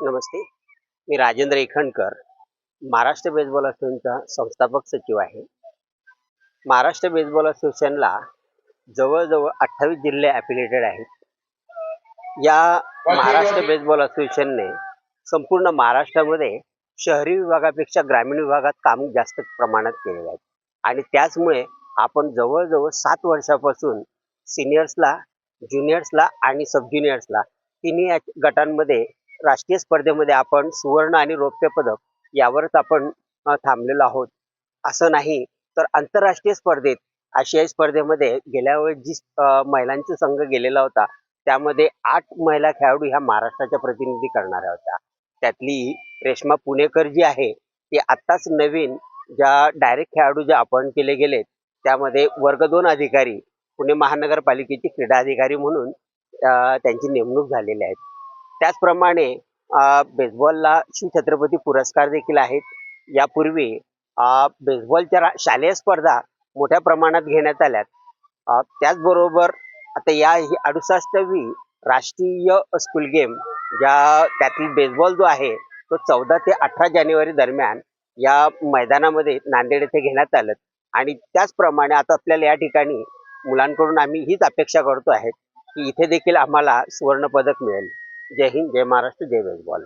नमस्ते. मी राजेंद्र एखंडकर महाराष्ट्र बेसबॉल असोसिएशनचा संस्थापक सचिव आहे. महाराष्ट्र बेसबॉल असोसिएशनला जवळजवळ अठ्ठावीस जिल्हे ॲफिलेटेड आहेत. या महाराष्ट्र बेसबॉल असोसिएशनने संपूर्ण महाराष्ट्रामध्ये शहरी विभागापेक्षा ग्रामीण विभागात काम जास्त प्रमाणात केलेलं आहे आणि त्याचमुळे आपण जवळजवळ सात वर्षापासून सिनियर्सला ज्युनियर्सला आणि सब ज्युनियर्सला तिन्ही गटांमध्ये राष्ट्रीय स्पर्धेमध्ये आपण सुवर्ण आणि रौप्य पदक यावरच आपण थांबलेलो आहोत. असं नाही तर आंतरराष्ट्रीय स्पर्धेत आशियाई स्पर्धेमध्ये गेल्या वेळेस जी महिलांचा संघ गेलेला होता त्यामध्ये आठ महिला खेळाडू ह्या महाराष्ट्राच्या प्रतिनिधी करणाऱ्या होत्या. त्यातली रेश्मा पुणेकर जी आहे ती आत्ताच नवीन ज्या डायरेक्ट खेळाडू जे अपॉइंट केले गेलेत त्यामध्ये वर्ग दोन अधिकारी पुणे महानगरपालिकेचे क्रीडा अधिकारी म्हणून त्यांची नेमणूक झालेली आहे. त्याचप्रमाणे अ, बेसबॉलला शिवछत्रपती पुरस्कार देखील आहेत. यापूर्वी बेसबॉलच्या रा- शालेय स्पर्धा मोठ्या प्रमाणात घेण्यात आल्यात. त्याचबरोबर आता या ही अडुसष्टवी राष्ट्रीय स्कूल गेम ज्या त्यातील बेसबॉल जो आहे तो चौदा ते अठरा जानेवारी दरम्यान या मैदानामध्ये नांदेड येथे घेण्यात आलं. आणि त्याचप्रमाणे आता आपल्याला या ठिकाणी मुलांकडून आम्ही हीच अपेक्षा करतो आहे की इथे देखील आम्हाला सुवर्णपदक मिळेल. जय हिंद जय महाराष्ट्र जय बेसबॉल